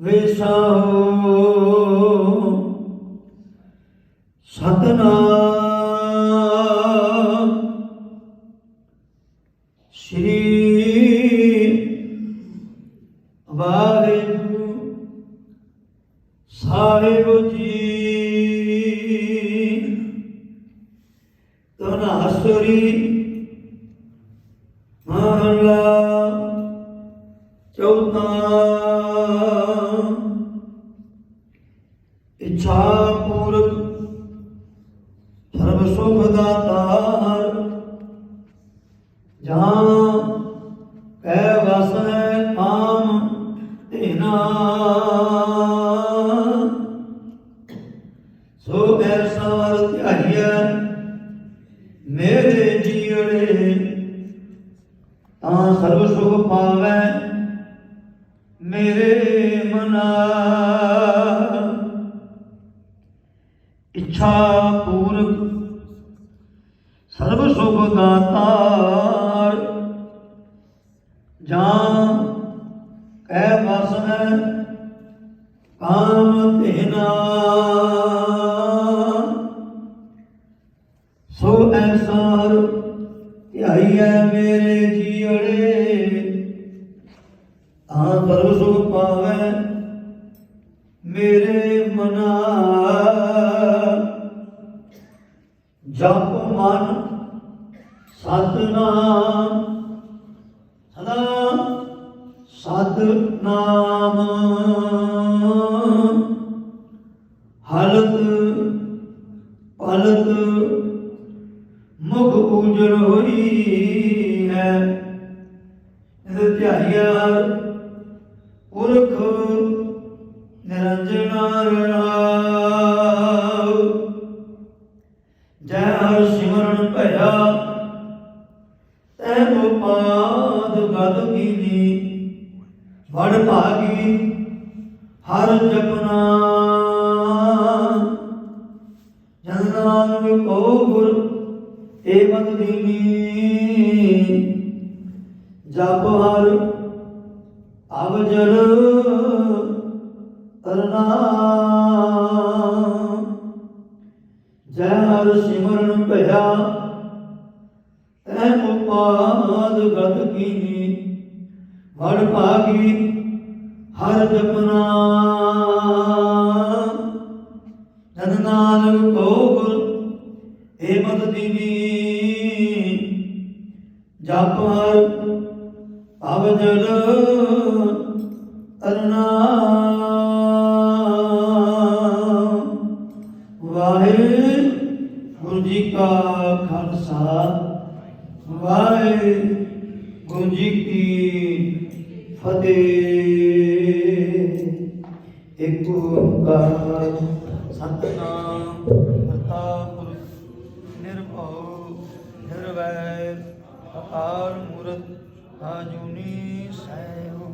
ਵੇਸਾਓ ਸਤਨਾਮ ਸ਼੍ਰੀ ਵਾਹਿਗੁਰੂ ਸਾਹਿਬ ਜੀ ਤਨਾਸਰੀ ਮਹਲਾ ਚੌਥਾ ਇੱਛਾ ਪੂਰਕ, ਸਰਬ ਸੁਖ ਦਾਤਾਰ। ਜਾਂ ਕਹਿ ਵਸ ਹੈ ਕਾਮ ਤੇਨਾ ਸੋ ਐਸਾ ਵਰ ਧਿਆਈਐ ਮੇਰੇ ਜੀਵੜੇ ਤਾਂ ਸਰਬ ਸੁਖ ਪਾਵੈ ਮੇਰੇ ਮਨਾ। ਇੱਛਾ ਪੂਰਕ, ਸਰਬ ਸੁਖ ਦਾਤਾਰ ਜਾਂ ਕਹਿ ਹੈ ਕਾਮ ਤੇਨਾ ਸੋ ਐਸਾਰ ਹੈ ਮੇਰੇ ਜੀਵੜੇ, ਤਾਂ ਸਰਬ ਸੁਖ ਪਾਵੈ ਮੇਰੇ ਮਨਾ। ਜਪ ਮਨ ਸਤਨਾਮ। ਸਦਾ ਸਤਨਾਮ। ਹਲਤ ਪਲਤ ਮੁਖ ਉਜੜ ਹੋਈ ਹੈ। ਇਹ ਧਿਆਈਆ ਪੁਰਖ ਜੈ ਹਰ ਸਿਮਰਨ ਭਇਆ। ਤੈ ਉਪਾਦ ਗਦ ਕੀਨੀ। ਵਡ ਭਾਗੀ ਹਰ ਜਪਨਾ। ਜਨ ਨਾਨਕ ਕੋ ਗੁਰ ਏਵਤ ਦੀਨੀ ਜਪ ਹਰ ਅਵ ਜਲ ਤਰਨਾ ਜੈ ਹਰ ਸਿਮਰਨ ਭਇਆ ਤੈ ਉਪਾਦ ਗਤ ਕੀਨੀ। ਵੜ ਭਾਗੀ ਹਰ ਜਪਨਾ। ਜਨ ਨਾਨਕ ਕੋ ਗੁਰ ਏਮਤ ਦੀਨੀ। ਜਪ ਹਰ ਭਵ ਜਲ ਵਾਹਿਗੁਰੂ ਜੀ ਕਾ ਖਾਲਸਾ, ਵਾਹਿਗੁਰੂ ਜੀ ਕੀ ਫਤਿਹ। ਇੱਕ ਓੰਕਾਰ, ਸਤਨਾਮ ਕਰਤਾ ਪੁਰਖ, ਨਿਰਭਉ, ਨਿਰਵੈਰ, ਅਕਾਲ ਮੂਰਤ ਆਜੂਨੀ ਸੈਭੰ